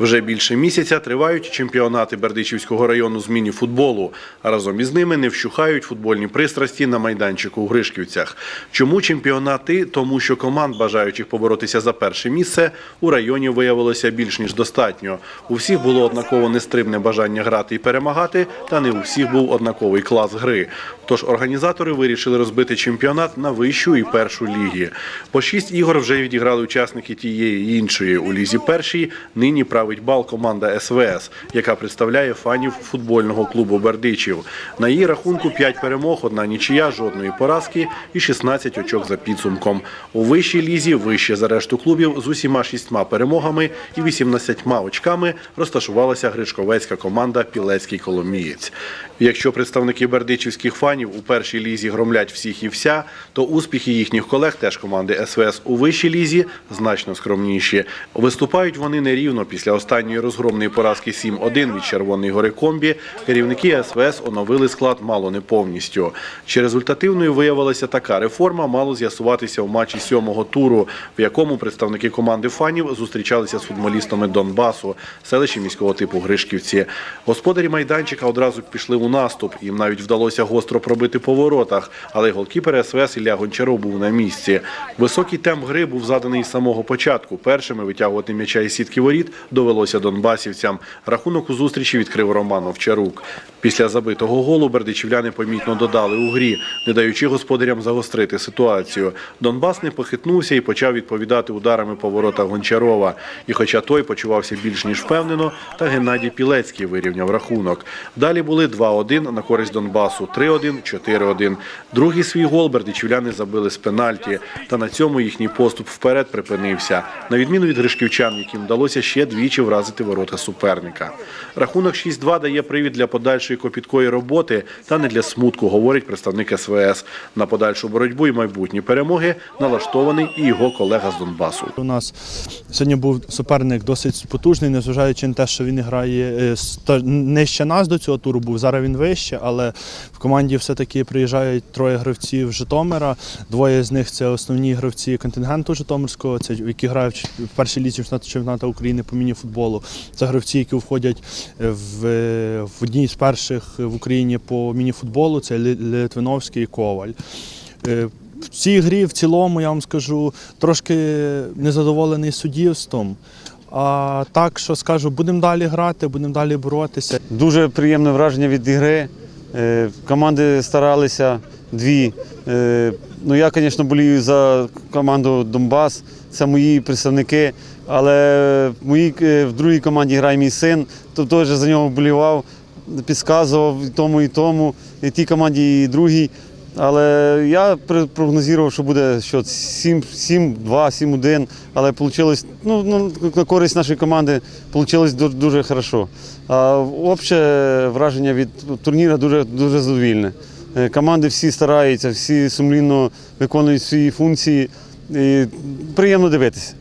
Вже більше місяця тривають чемпіонати Бердичівського району з міні-футболу, а разом із ними не вщухають футбольні пристрасті на майданчику у Гришківцях. Чому чемпіонати? Тому що команд, бажаючих поборотися за перше місце, у районі виявилося більш ніж достатньо. У всіх було однаково нестримне бажання грати і перемагати, та не у всіх був однаковий клас гри. Тож організатори вирішили розбити чемпіонат на вищу і першу ліги. По шість ігор вже відіграли учасники тієї і іншої. У лізі першій нині править бал команда СВС, яка представляє фанів футбольного клубу Бердичів. На її рахунку 5 перемог, одна нічия, жодної поразки і 16 очок за підсумком. У вищій лізі вище за решту клубів з усіма шістьма перемогами і 18 очками розташувалася гришковецька команда Пілецький Коломієць. Якщо представники бердичівських фанів у першій лізі громлять всіх і вся, то успіхи їхніх колег, теж команди СВС у вищій лізі, значно скромніші. Виступають вони нерівно після останньої розгромної поразки 7-1 від Червоної гори комбі. Керівники СВС оновили склад мало не повністю. Чи результативною виявилася така реформа, мало з'ясуватися в матчі сьомого туру, в якому представники команди фанів зустрічалися з футболістами Донбасу, селищі міського типу Гришківці. Господарі майданчика одразу пішли у наступ. Їм навіть вдалося гостро пробити по воротах, але голкіпер СВС Ілля Гончаров був на місці. Високий темп гри був заданий з самого початку. Першими витягувати м'яча із сітки воріт довелося донбасівцям. Рахунок у зустрічі відкрив Роман Овчарук. Після забитого голу бердичівляни помітно додали у грі, не даючи господарям загострити ситуацію. Донбас не похитнувся і почав відповідати ударами по воротах Гончарова. І хоча той почувався більш ніж впевнено, та Геннадій Пілецький вирівняв рахунок. Далі були 2-1 на користь Донбасу, 3-1, 4-1. Другий свій гол бердичівляни забили з пенальті, та на цьому їхній поступ вперед припинився. На відміну від гришківчан, яким вдалося ще двічі вразити ворота суперника. Рахунок 6-2 дає привід для подальшої копіткої роботи та не для смутку, говорить представник СВС. На подальшу боротьбу і майбутні перемоги налаштований і його колега з Донбасу. У нас сьогодні був суперник досить потужний, незважаючи на те, що він грає е, нижче нас до цього туру був. Зараз він вище, але в команді все-таки приїжджають троє гравців Житомира. Двоє з них це основні гравці контингенту Житомирського, це які грають в першій лізі чемпіонату України по міні-футболу. Це гравці, які входять е, в, е, в одній з перших в Україні по міні-футболу. Це Литвиновський і Коваль. Е, В цій грі в цілому я вам скажу трошки незадоволений суддівством. А так, що скажу, будемо далі грати, будемо далі боротися. Дуже приємне враження від ігри. Е, Команди старалися дві. Е, Ну, я, звісно, болію за команду Донбас. Це мої представники. Але в, е, в другій команді грає мій син, то теж за нього болівав, підказував і тому, і тому, і тій команді, і другій. Але я прогнозував, що буде що 7-2, 7-1, але вийшло, ну, ну, на користь нашої команди вийшло дуже, хорошо. А обще враження від турніру дуже, дуже задовільне. Е, Команди всі стараються, всі сумлінно виконують свої функції. І приємно дивитися.